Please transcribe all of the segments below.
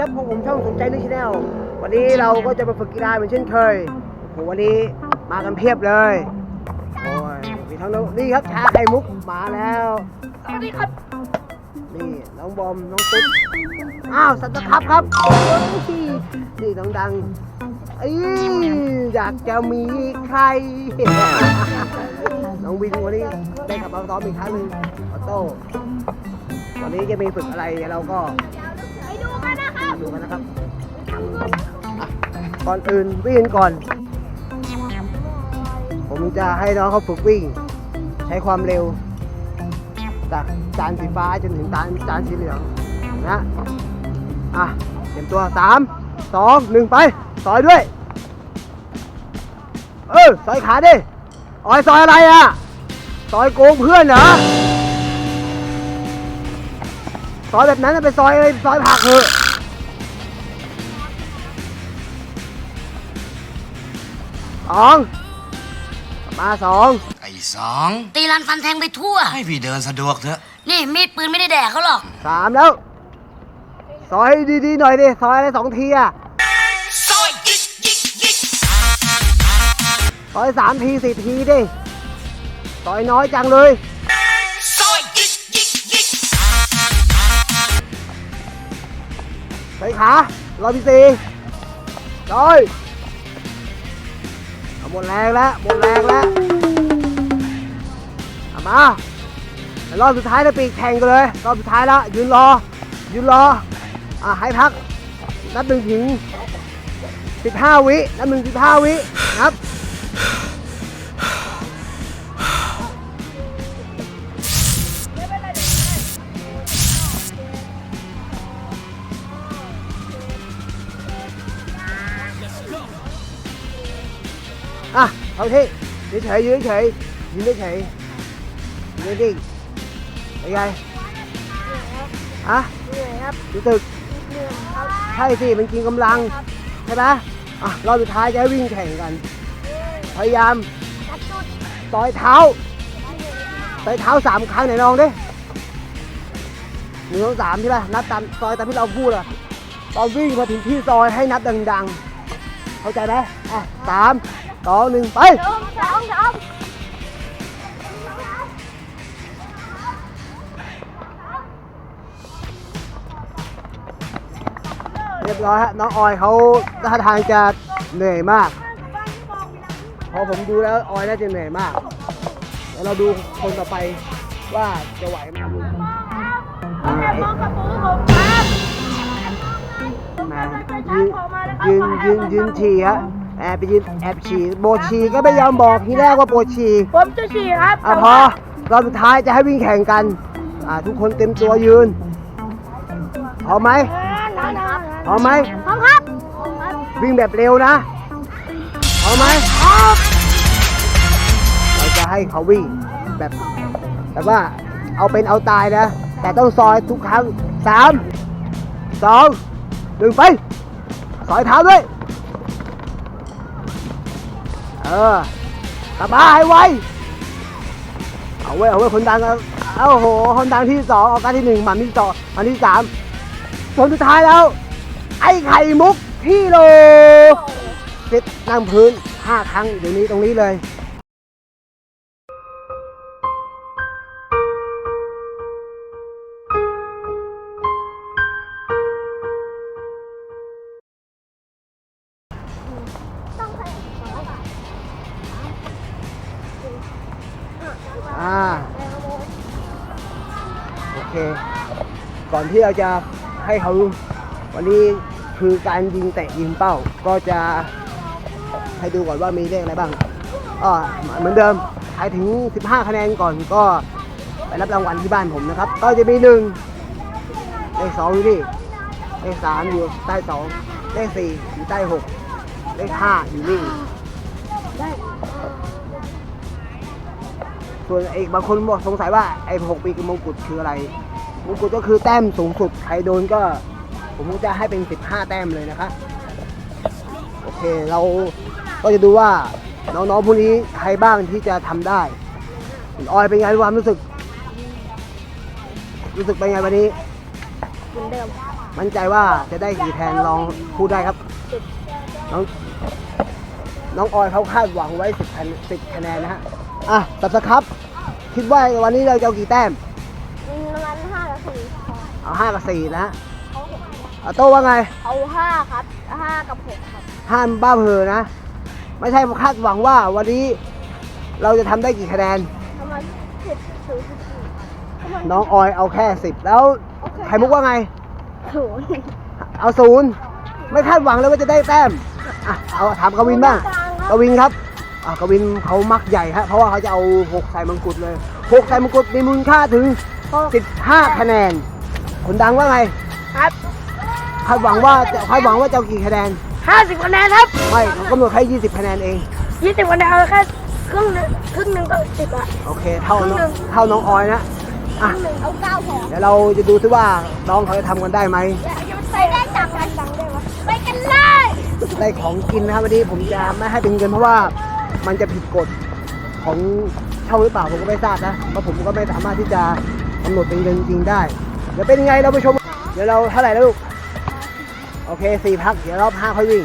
ครับพวกผมช่องสนใจนึกชาแนลวันนี้เราก็จะมาฝึกกีฬาเหมือนเช่นเคยโอ้โหวันนี้มากันเพียบเลยโอ้ยมีทั้งน้องนี่ครับชาไข่มุกมาแล้วสวัสดีครับนี่น้องบอมน้องตุ๊ดอ้าวสัตว์ครับครับโอ้ยนี่น้องดังเอ้ยอยากจะมีใคร น้องวินวันนี้ได้กลับมาซ้อมอีกครั้งหนึ่งออโต้วันนี้จะมีฝึกอะไรเดี๋ยวเราก็ ดูกันนะครับอะก่อนอื่นวิ่งก่อน ผมจะให้น้องเขาฝึกวิ่ง ใช้ความเร็ว จากจานสีฟ้าจนถึงจานจานสีเหลืองนะอะเตรียมตัวสามสองหนึ่งไปซอยด้วย เออซอยขาดิออยซอยอะไรอะซอยโกงเพื่อนเหรอซอยแบบนั้นน่ะไปซอยเลยซอยผักเถอะ สองมาสองไอ้สองตีรันฟันแทงไปทั่ว ให้พี่เดินสะดวกเถอะ นี่มีดปืนไม่ได้แดกเขาหรอก สามแล้ว ซอยดีๆหน่อยดิ ซอยอะไรสองทีอะซอยยิกยิกยิกซอยสามทีสี่ทีดิ ซอยน้อยจังเลยซอยยิกยิกยิกใส่ขารอบที่สี่ซอยเอา หมดแรงแล้วหมดแรงแล้วเอามารอบสุดท้ายจะปีกแข่งกันเลย รอบสุดท้ายแล้วยืนรอ ยืนรอ อ่าให้พัก นับหนึ่งถึงสิบห้าวิ นับหนึ่งสิบห้าวินับ เอาที่ยืนเฉยยืนเฉยยืนเฉยยืนดิ่งเป็นไงฮะเหนื่อยครับรู้สึกเหนื่อยครับใช่สิมันกินกำลังใช่ไหมอะรอบสุดท้ายจะให้วิ่งแข่งกันพยายามกระจุดต่อยเท้าต่อยเท้าสามครั้งไหนลองดิหนึ่งสองสามใช่ป่ะนับตามซอยตามที่เราพูดอะตอนวิ่งมาถึงที่ซอยให้นับดังๆ เข้าใจไหมอะสาม สองหนึ่งไปสองสองสองเรียบร้อยฮะน้องออยเขาท่าทางจะเหนื่อยมาก พอผมดูแล้วออยน่าจะเหนื่อยมากเดี๋ยวเราดูคนต่อไปว่าจะไหวไหมแอบมองกับมือผมครับแหมายืนยืนยืนยืนฉี่ฮะ แอบไปยืนแอบฉี่โบดฉี่ก็ไม่ยอมบอกทีแรกว่าปวดฉี่ผมจะฉี่ครับอะพอรอบสุดท้ายจะให้วิ่งแข่งกันอะทุกคนเต็มตัวยืนพร้อมไหมพร้อมไหมพร้อมครับ วิ่งแบบเร็วนะพร้อมไหมเราจะให้เขาวิ่งแบบแบบว่าเอาเป็นเอาตายนะ แต่ต้องซอยทุกครั้งสามสองหนึ่งไปซอยเท้าด้วยเออกลับมาให้ไว เอาไว้ยเอาไว้ยคนดังเอาเอาโห คนดังที่สองเอาการที่หนึ่งหมันที่สองหมันที่สามคนสุดท้ายแล้ว ไอ้ไข่มุกที่โลติดนั่งพื้นห้าครั้งเดี๋ยวนี้ตรงนี้เลย ที่เราจะให้เขาวันนี้คือการยิงเตะยิงเป้าก็จะให้ดูก่อนว่ามีเลขอะไรบ้างอ่าเหมือนเดิมใครถึง 15 คะแนนก่อนก็ไปรับรางวัลที่บ้านผมนะครับ ก็จะมีหนึ่งเลขสองอยู่นี่เลขสามอยู่ใต้สองเลขสี่อยู่ใต้หกเลขห้าอยู่นี่ส่วนไอ้บางคนบอกสงสัยว่าไอ้หกปีกับมงกุฎคืออะไร มงกุฎก็คือแต้มสูงสุด ใครโดนก็ ผมจะให้เป็น 15 แต้มเลยนะคะ โอเคเราก็จะดูว่าน้องๆพวกนี้ใครบ้างที่จะทำได้คุณออยเป็นไงความรู้สึก รู้สึกเป็นไงวันนี้เหมือนเดิมมั่นใจว่าจะได้กี่แนนลองพูดได้ครับ น้องน้องออยเขาคาดหวังไว้สิบคะแนนสิบคะแนนนะฮะ อะตัดสครับ คิดว่าวันนี้เราจะเอากี่แต้ม สี่พอเอาห้ากับสี่นะฮะเอาโต้ว่าไงเอาห้าครับห้ากับหกครับห้ามบ้าเพอนะ ไม่ใช่คาดหวังว่าวันนี้เราจะทำได้กี่คะแนน ประมาณสิบถึงสิบสี่ประมาณน้องออยเอาแค่สิบแล้วโอเคไข่มุกว่าไง ศูนย์เอาศูนย์ไม่คาดหวังเลยว่าจะได้แต้มอะเอาถามกวินบ้างกวินครับอะกวินเขามักใหญ่ฮะเพราะว่าเขาจะเอาหกใส่มังกรเลยหกใส่มังกรมีมูลค่าถึง 15 คะแนนคนดังว่าไงครับคาดหวังว่าจะคาดหวังว่าจะเอากี่คะแนนห้าสิบคะแนนครับไม่เขากำหนดให้ 20 คะแนนเองยี่สิบคะแนนเอาแค่ครึ่งหนึงครึ่งหนึ่งก็สิบอะ โอเค เท่าน้องเท่าน้องออยนะ อะ ครึ่งหนึ่งเอาเก้าพอเดี๋ยวเราจะดูซิว่าน้องเขาจะทำกันได้ไหม ไปได้จับกันดังได้ไหมไปกันเลยได้ของกินนะครับวันนี้ผมจะไม่ให้เป็นเงินเพราะว่ามันจะผิดกฎของช่องหรือเปล่าผมก็ไม่ทราบนะเพราะผมก็ไม่สามารถที่จะกำหนดเป็นเงินจริงได้ เดี๋ยวเป็นยังไงเราไปชม เดี๋ยวเราเท่าไหร่แล้วลูก โอเคสี่พัก เดี๋ยวรอบห้าค่อยวิ่ง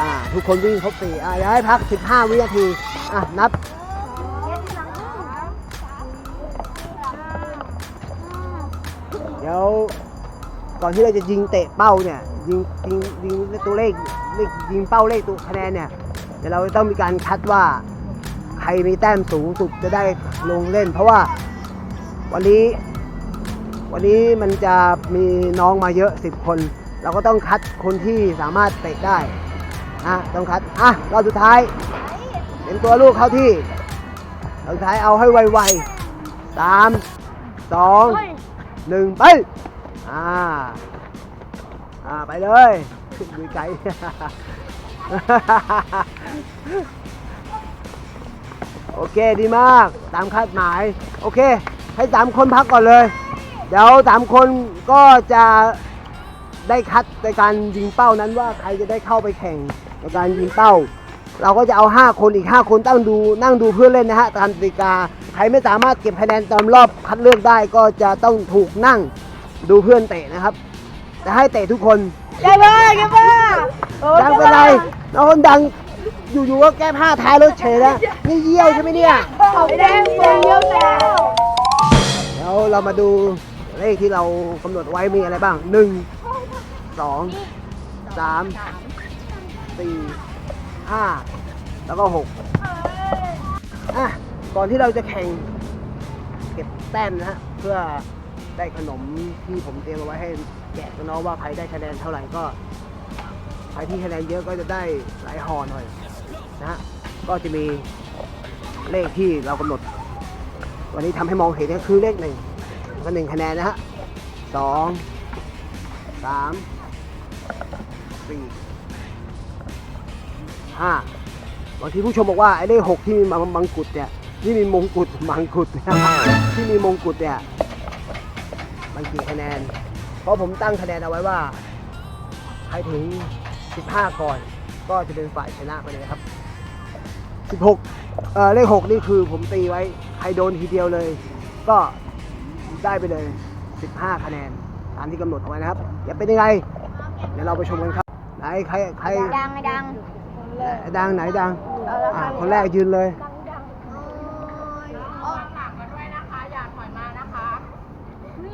อ่า ทุกคนวิ่งครบสี่อ่าเดี๋ยวให้พักสิบห้าวินาที อะ นับเดี๋ยวก่อนที่เราจะยิงเตะเป้าเนี่ยยิงยิงยิงตัวเลขเลขยิงเป้าเลขตัวคะแนนเนี่ยเดี๋ยวเราต้องมีการคัดว่าใครมีแต้มสูงสุดจะได้ลงเล่น เพราะว่า วันนี้ วันนี้มันจะมีน้องมาเยอะ 10 คน เราก็ต้องคัดคนที่สามารถเตะได้นะต้องคัด อะรอบสุดท้ายเป็นตัวลูกเข้าที่รอบสุดท้ายเอาให้ไวๆสามสองหนึ่งไปอ่าอ่าไปเลยดูไกลโอเคดีมาก ตามคาดหมาย โอเค ให้สามคนพักก่อนเลย เดี๋ยวสามคนก็จะได้คัดในการยิงเป้านั้นว่าใครจะได้เข้าไปแข่งในการยิงเป้า เราก็จะเอา 5 คนอีก 5 คนตั้งดูนั่งดูเพื่อนเล่นนะฮะตามกติกาใครไม่สามารถเก็บคะแนนตามรอบคัดเลือกได้ก็จะต้องถูกนั่งดูเพื่อนเตะนะครับแต่ให้เตะทุกคนแกบ้าแกบ้าโอ้ดังเป็นไรน้องคนดังอยู่ๆก็แก้ผ้าท้ายรถเฉยนะนี่เยี่ยวใช่ไหมเนี่ยเขาแดงเปรี้ยวแล้วเดี๋ ยวเรามาดูเลขที่เรากำหนดไว้มีอะไรบ้างหนึ่งสองสามสี่ห้าแล้วก็หกอะก่อนที่เราจะแข่งเก็บแต้มนะฮะเพื่อได้ขนมที่ผมเตรียมเอาไว้ให้แจกน้องว่าใครได้คะแนนเท่าไหร่ก็ใครที่คะแนนเยอะก็จะได้หลายห่อหน่อยนะฮะก็จะมีเลขที่เรากำหนด วันนี้ทำให้มองเห็นก็คือเลขหนึ่งก็หนึ่งคะแนนนะฮะสองสามสี่ห้าบางทีผู้ชมบอกว่าไอ้เลขหกที่มีมังกุฎเนี่ยที่มีมงกุฎมังกุฎที่มีมงกุฎเนี่ยมันกี่คะแนน เพราะผมตั้งคะแนนเอาไว้ว่าใครถึง 15 ก่อน ก็จะเป็นฝ่ายชนะไปเลยครับ 16เอ่อเลข 6 นี่คือผมตีไว้ ใครโดนทีเดียวเลย ก็ได้ไปเลย 15 คะแนน ตามที่กำหนดเอาไว้นะครับอย่าเป็นยังไง เดี๋ยวเราไปชมกันครับ ไหนใครใครดังไงดังดังไหนดังอะคนแรกยืนเลย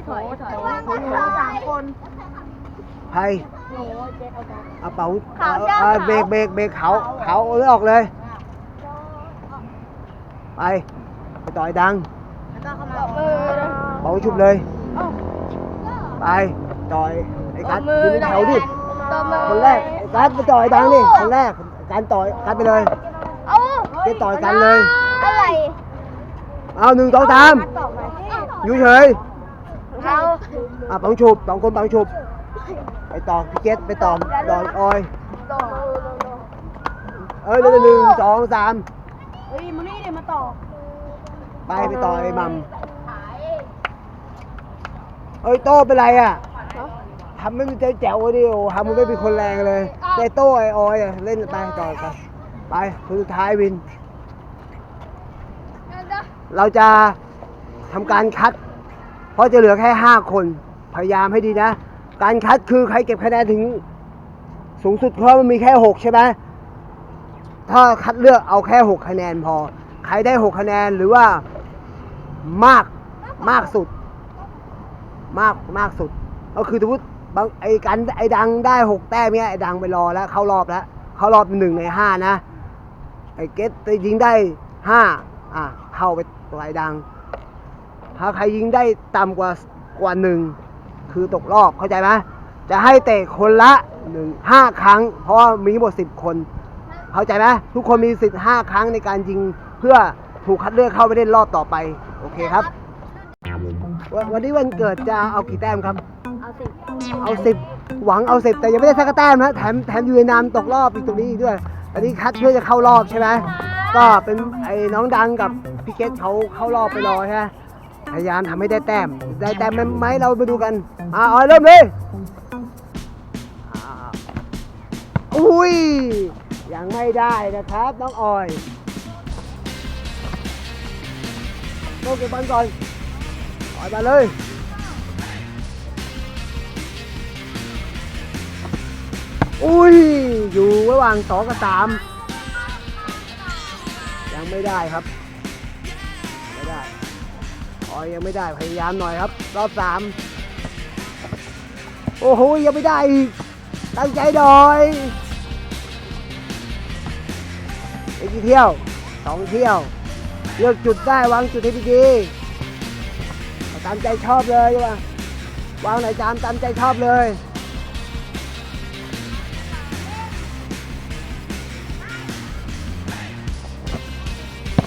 ถอยถอยสามคนใครหนูเจ๊เอากันเอาเป๋าขาวเอ่อเจ้าเอ่อขาวเบรกเบรกเบรกเขาเขาเอาเลือออกเลย ไปไป ต่อยดังแล้วก็เข้ามามือเป๋าชุบเลย ไปต่อยไอ้กัดยืนเป็นแถวดิตัวมือคนแรกไอ้กัดไปต่อยดังดิ คนแรก การต่อยกัดไปเลยเอ้าไปต่อยกันเลย อะไรเอาหนึ่งสองสามต่อมาอยู่เฉยเขาอะปังฉุบสองคนปังฉุบ ไปต่อพี่เกตไปต่อต่อออยต่อเอ้ยเร็วๆหนึ่งสองสามเฮ้ยมานี่เดี๋ยวมาต่อ ไปไปต่อไอ้มัมเอ้ยโต้เป็นไรอะทำไม่มีใจแจ๋วดิโอทำมันไม่เป็นคนแรงเลยแต่โต้ไอออยอะเล่นไปต่อไปไปคนสุดท้ายวิน เราจะทำการคัด เพราะจะเหลือแค่5คน พยายามให้ดีนะ การคัดคือใครเก็บคะแนนถึง สูงสุดเพราะมันมีแค่หกใช่ไหมถ้าคัดเลือกเอาแค่หกคะแนนพอ ใครได้หกคะแนนหรือว่า มากมากสุด มากมากสุด ก็คือสมมติบางไอ้กันไอ้ดังได้หกแต้มเนี่ยไอ้ดังไปรอแล้ว เข้ารอบแล้ว เข้ารอบเป็นหนึ่งในห้านะ ไอ้เกตไปยิงได้ห้าอะเข้าไปตัวไอ้ดัง ถ้าใครยิงได้ต่ำกว่ากว่าหนึ่งคือตกรอบเข้าใจไหมจะให้เตะคนละหนึ่งห้าครั้ง เพราะว่ามีหมดสิบคน เข้าใจไหมทุกคนมีสิทธิ์ห้าครั้งในการยิงเพื่อถูกคัดเลือกเข้าไปเล่นรอบต่อไป โอเคครับ วันวันนี้วันเกิดจะเอากี่แต้มครับ เอาสิเอาสิบหวังเอาสิบแต่ยังไม่ได้สักแต้มนะแถมแถมอยู่ในนามตกรอบอีกตรงนี้อีกด้วย อันนี้คัดเพื่อจะเข้ารอบใช่ไหมก็เป็นไอ้น้องดังกับพี่เกตเขาเข้ารอบไปรอใช่ไหมพยายามทำให้ได้แต้ม ได้แต้มไหมเรามาดูกันอ่าเอาเริ่มเลยอ่าอุ้ยยังไม่ได้นะครับน้องออย โต้เก็บบอลก่อนออยมาเลยอุ้ยอยู่ระหว่างสองกับสามยังไม่ได้ครับ ไม่ได้อ๋อยังไม่ได้พยายามหน่อยครับ รอบสามโอ้โหยังไม่ได้อีกตั้งใจหน่อยอีกกี่เที่ยวสองเที่ยว เลือกจุดได้วางจุดให้ดีๆเอาตามใจชอบเลยว่าวางไหนจามตามใจชอบเลย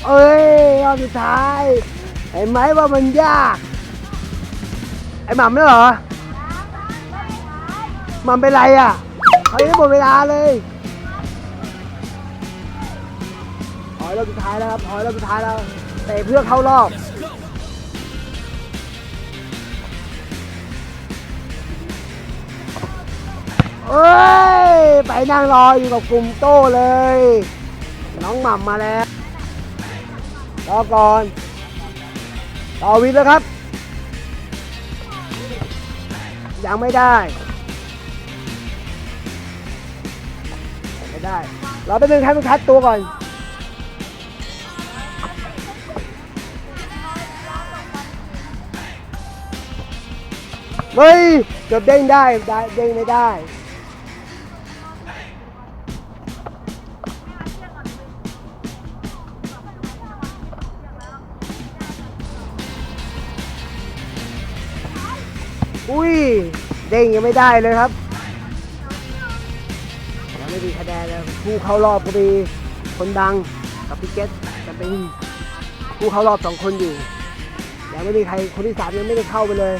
เอ้ยรอบสุดท้ายเห็นไหมว่ามันยาก ไอ้หม่ำนี่เหรอหม่ำเป็นไรอะเขายังไม่หมดเวลาเลย อ๋อรอบสุดท้ายแล้วครับอ๋อรอบสุดท้ายแล้วเตะเพื่อเข้ารอบเอ้ย ไปนั่งรออยู่กับกลุ่มโต้เลย น้องหม่ำมาแล้วรอก่อนต่อวินแล้วครับ ยังไม่ได้ ไม่ได้ เราไปดึงให้มันคัดตัวก่อน เฮ้ยเกือบเด้งได้ได้เด้งไม่ได้อุ้ยเด้งยังไม่ได้เลยครับยังไม่มีคะแนนเลยผู้เข้ารอบก็มีคนดังกับพีเกตจะเป็นผู้เข้ารอบสองคนอยู่ยังไม่มีใครคนที่สามยังไม่ได้เข้าไปเลย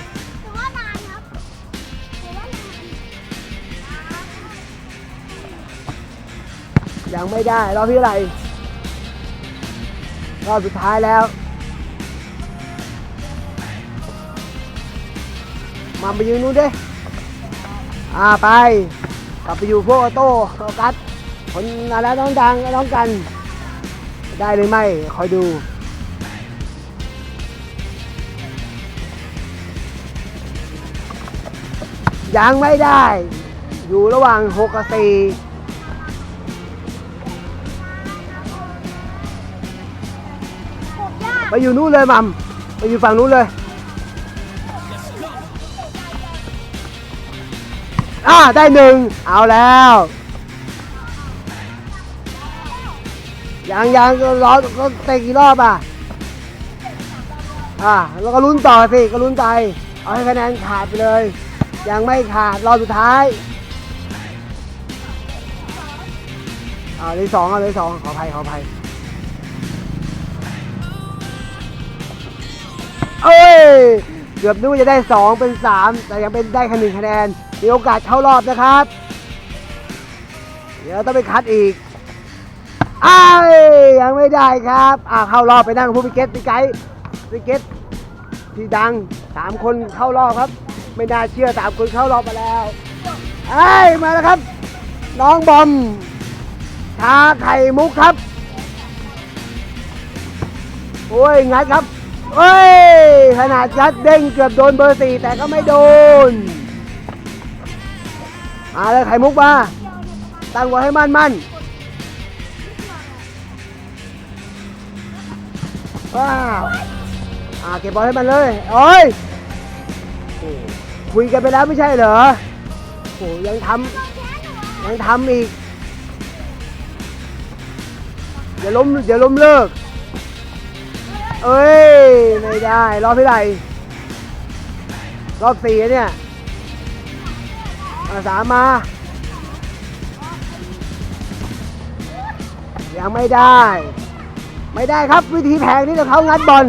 ยังไม่ได้ รอบที่อะไรรอบสุดท้ายแล้ว มาไปยืนนู้นดิอ่าไป กลับไปอยู่พวกออโต้ออกัสคนมาแล้วน้องดังน้องกัน ได้หรือไม่ คอยดูยังไม่ได้ อยู่ระหว่าง6กับ4 ไปอยู่นู้นเลยมัมไปอยู่ฝั่งนู้นเลยอ่าได้หนึ่งเอาแล้วยังยังก็รอก็เตะกี่รอบอะอ่าแล้วก็ลุ้นต่อสิก็ลุ้นไปเอาให้คะแนนขาดไปเลย ยังไม่ขาดรอบสุดท้ายอ่าเลยสองเอาเลยสองขออภัยขออภัย เอ้ย เกือบนึกว่าจะได้ 2 เป็น 3 แต่ยังเป็นได้แค่หนึ่งคะแนน มีโอกาสเข้ารอบนะครับ เดี๋ยวต้องไปคัดอีกอ้ายยังไม่ได้ครับอ่าเข้ารอบไปนั่งกับผู้พิเกตพิไกด์พิเกตที่ดัง3คนเข้ารอบครับ ไม่น่าเชื่อสามคนเข้ารอบมาแล้วไอ้ยมาแล้วครับ น้องบอมชาไข่มุกครับ โอ้ยงัดครับ เอ้ย ขนาดยัดเด้งเกือบโดนเบอร์สี่แต่ก็ไม่โดนมาเลยไข่มุกมาตั้งไว้ให้มั่นมั่นว้าวอ่าเก็บบอลให้มันเลยโอ้ยคุยกันไปแล้วไม่ใช่เหรอโอ้ยังทำยังทำอีกอย่าล้มอย่าล้มเลิก เอ้ย ไม่ได้ รอบที่ไหนรอบสี่เนี่ยอาสามมา ยังไม่ได้ ไม่ได้ครับวิธีแพงนี่เดี๋ยวเขางัดบอล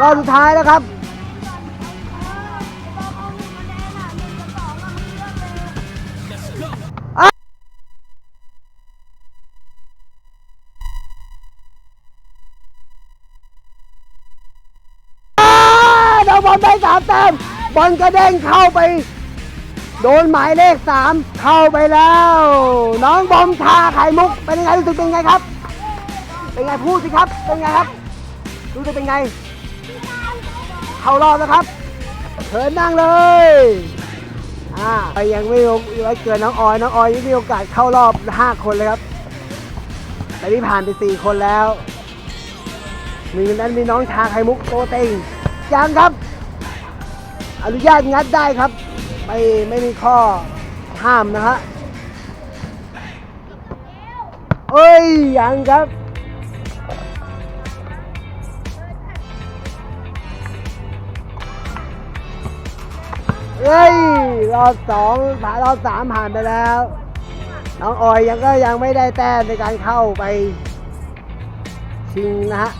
รอบสุดท้ายแล้วครับ แต้มบอลกระเด้งเข้าไป โดนหมายเลขสามเข้าไปแล้ว น้องบอมทาไข่มุกเป็นยังไงรู้สึกเป็นไงครับ เป็นไงพูดสิครับ เป็นไงครับรู้สึกเป็นไง เข้ารอบแล้วครับเชิญนั่งเลยอ่าไปยังไม่ลงไว้เกินน้องออยน้องออยยังมีโอกาสเข้ารอบ5คนเลยครับแต่นี่ผ่านไป4คนแล้วหนึ่งในนั้นมีน้องชาไข่มุกโตเต็งยังครับ อนุญาตงัดได้ครับ ไม่ไม่มีข้อห้ามนะฮะเอ้ยยังครับเฮ้ยรอบสองผ่านรอบสามผ่านไปแล้ว น้องออยยังก็ยังไม่ได้แต้มในการเข้าไป ชิงนะฮะ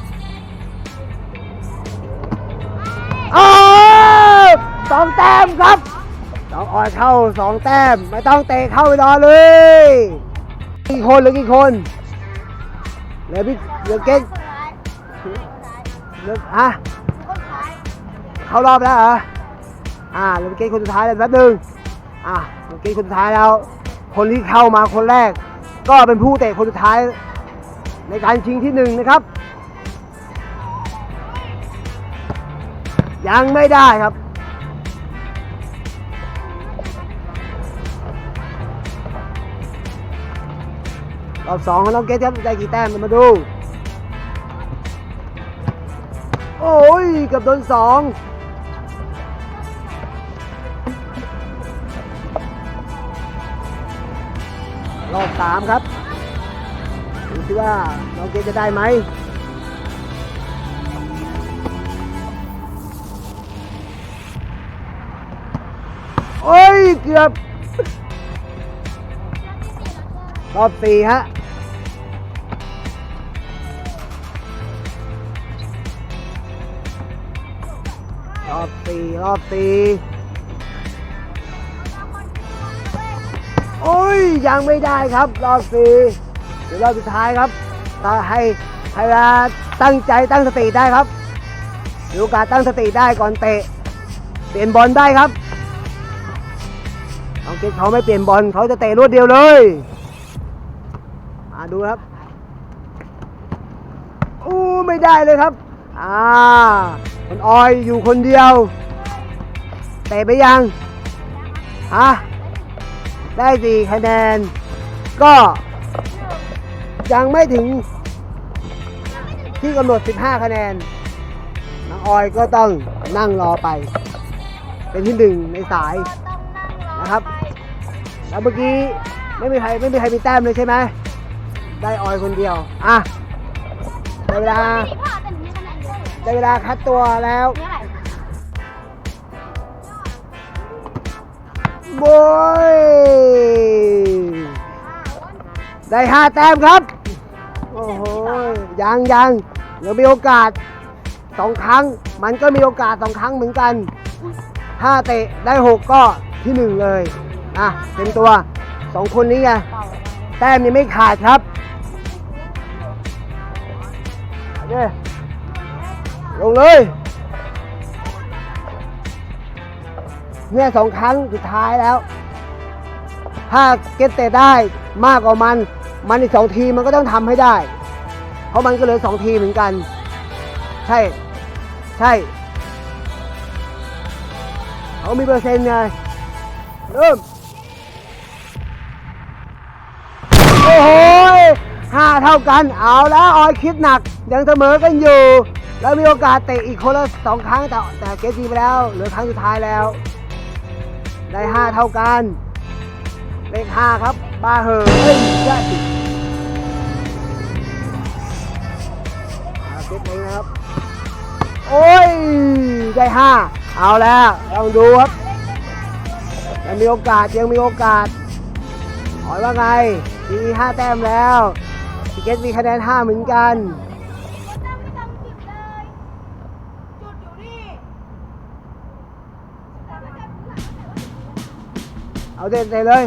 สองแต้มครับน้องออยเข้าสองแต้ม ไม่ต้องเตะเข้าไปรอเลยกี่คนหรือกี่คนเหลือพี่เหลือเก่งเหลือฮะเข้ารอบแล้วเหรออ่าเหลือเก่งคนสุดท้ายแล้วแป๊บนึงอ่าเหลือเก่งคนสุดท้ายแล้ว คนที่เข้ามาคนแรก ก็เป็นผู้เตะคนสุดท้าย ในการชิงที่หนึ่งนะครับ ยังไม่ได้ครับ อบสองของน้องเกตครับได้กี่แต้มมาดู โอ้ยเกับโดนสองรอบสามครับดูสิว่าน้องเกตจะได้ไหมโอ้ย เกือบรอบสี่ฮะ อบสี่รอบสี่โอ้ยยังไม่ได้ครับ รอบสี่เดี๋ยวรอบสุดท้ายครับตาให้ให้เวลาตั้งใจตั้งสติได้ครับมีโอกาสตั้งสติได้ก่อนเตะ เปลี่ยนบอลได้ครับน้องเกตเขาไม่เปลี่ยนบอลเขาจะเตะรวดเดียวเลยมาดูครับอู้ไม่ได้เลยครับ อ่า คนออยอยู่คนเดียว เตะไปยัง ฮะ ได้สี่คะแนน ก็ยังไม่ถึงที่กำหนด 15 คะแนนน้องออยก็ต้องนั่งรอไป เป็นที่หนึ่งในสายนะครับ แล้วเมื่อกี้ไม่มีใครไม่มีใครมีแต้มเลยใช่ไหม ได้ออยคนเดียว อะได้เวลา ได้เวลาคัดตัวแล้วโบยได้ห้าแต้มครับ โอ้โห ยังยังเดี๋ยวมีโอกาสสองครั้ง มันก็มีโอกาสสองครั้งเหมือนกัน ถ้าเตะได้หกก็ที่หนึ่งเลย อะ เป็นตัวสองคนนี้ไง แต้มยังไม่ขาดครับ ลงเลยเนี่ยสองครั้งสุดท้ายแล้ว ถ้าเก็ตเตะได้มากกว่ามัน มันอีกสองทีมมันก็ต้องทำให้ได้ เพราะมันก็เหลือสองทีมเหมือนกัน ใช่ ใช่เขามีเปอร์เซ็นต์ไงเริ่ม โอ้โหห้าเท่ากัน เอาแล้วออยคิดหนัก ยังเสมอกันอยู่ แล้วมีโอกาสเตะอีกคนละสองครั้งแต่แต่เกสซีไปแล้วเหลือครั้งสุดท้ายแล้ว ได้ห้าเท่ากัน เลขห้าครับบาเหอเฮ้ยยอดิเก็บเองนะครับ โอ้ย ได้ห้าเอาแล้วลองดูครับยังมีโอกาสยังมีโอกาสหอยว่าไงมีห้าแต้มแล้วพีเกตมีคะแนนห้าเหมือนกัน เอาเด็ดเลยเลย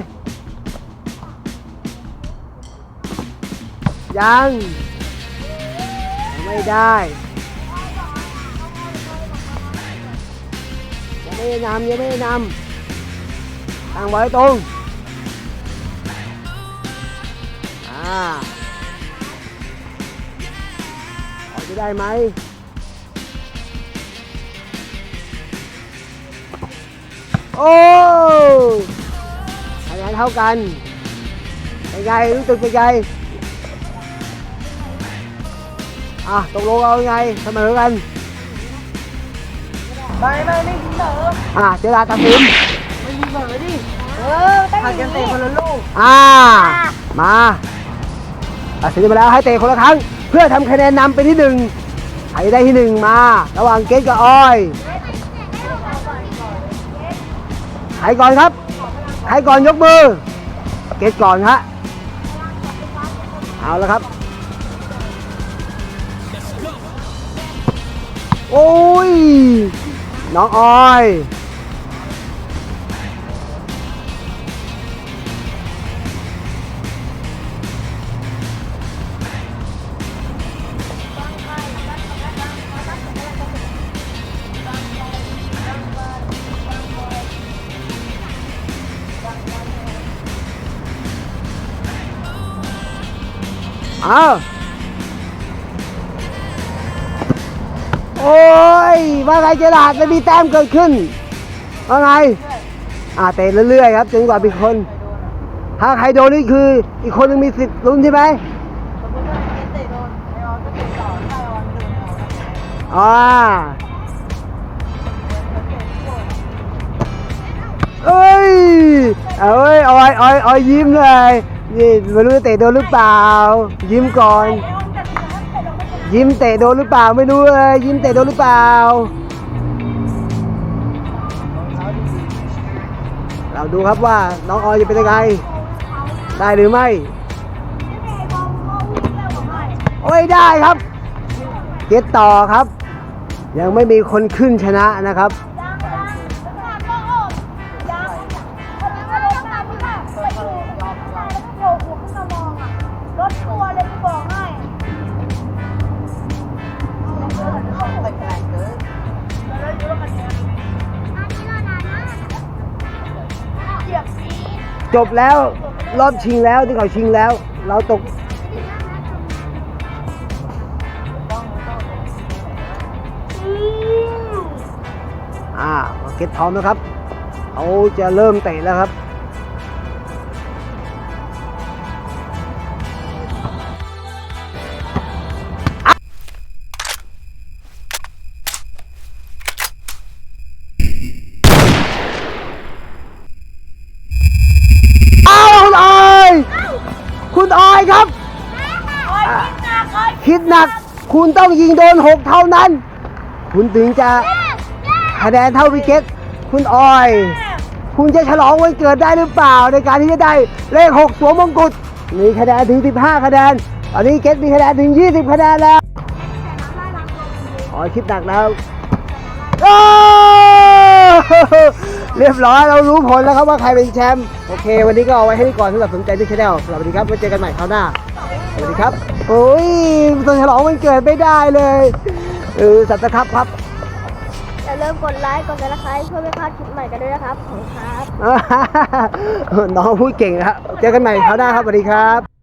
ยัง ไม่ได้ยังไม่ได้นำยังไม่ได้นำตั้งไว้ตรงอ่าขอจะได้ไหมโอ้ นนเท่ากันเป็นไงรู้สึกเป็นไงอะตกลงเอาไงเสมอกันไม่ไม่ไม่เสมออะเจราตัดสินไม่มีเสมอดิเออต้องอย่างนี้คนละลูกอ่ามาตัดสินมาแล้วให้เตะคนละครั้ง เพื่อทำคะแนนนำไปที่หนึ่งใครได้ที่หนึ่งมา ระหว่างเกตกับออยใครก่อนครับ ใครก่อนยกมือ เกตก่อนฮะ เอาแล้วครับ โอ้ย น้องออย เอาโอ้ยว่าไงเจราดจะมีแต้มเกิดขึ้นว่าไงอ่าเตะเรื่อยๆครับจนกว่ามีคน ถ้าใครโดนนี่คือ อีกคนนึงมีสิทธิ์ลุ้นใช่ไหมอ่าเอ้ยเอาเอ้ยออยออยออยยิ้มเลย นี่ไม่รู้เตะโดนหรือเปล่า ยิ้มก่อน ยิ้มเตะโดนหรือเปล่าไม่รู้เลยยิ้มเตะโดนหรือเปล่า เราดูครับว่าน้องออยจะเป็นยังไงได้หรือไม่ โอ้ยได้ครับเก็ตต่อครับ ยังไม่มีคนขึ้นชนะนะครับ จบแล้วรอบชิงแล้วที่เขาชิงแล้ว เราตก อ่าเก็ตทอมนะครับเขาจะเริ่มเตะแล้วครับ คุณต้องยิงโดนหกเท่านั้น คุณถึงจะคะแนนเท่าวิกเก็ตคุณออย คุณจะฉลองวันเกิดได้หรือเปล่า ในการที่จะได้เลขหกสวมมงกุฎมีคะแนนถึง 15 คะแนนตอนนี้เก็ตมีคะแนนถึง 20 คะแนนแล้วออยคิดหนักแล้วเรียบร้อยเรารู้ผลแล้วครับว่าใครเป็นแชมป์โอเค วันนี้ก็เอาไว้ให้นี่ก่อนสำหรับสนใจที่ชแนลสวัสดีครับไว้เจอกันใหม่คราวหน้า สวัสดีครับ โอ้ยตัวฉลองวันเกิดไม่ได้เลย เออสัตว์ครับครับอย่าลืมกดไลค์กดซับสไครต์เพื่อไม่พลาดคลิปใหม่กันด้วยนะครับขอบคุณครับ น้องพูดเก่งนะครับ เจอกันใหม่คราวหน้าครับสวัสดีครับ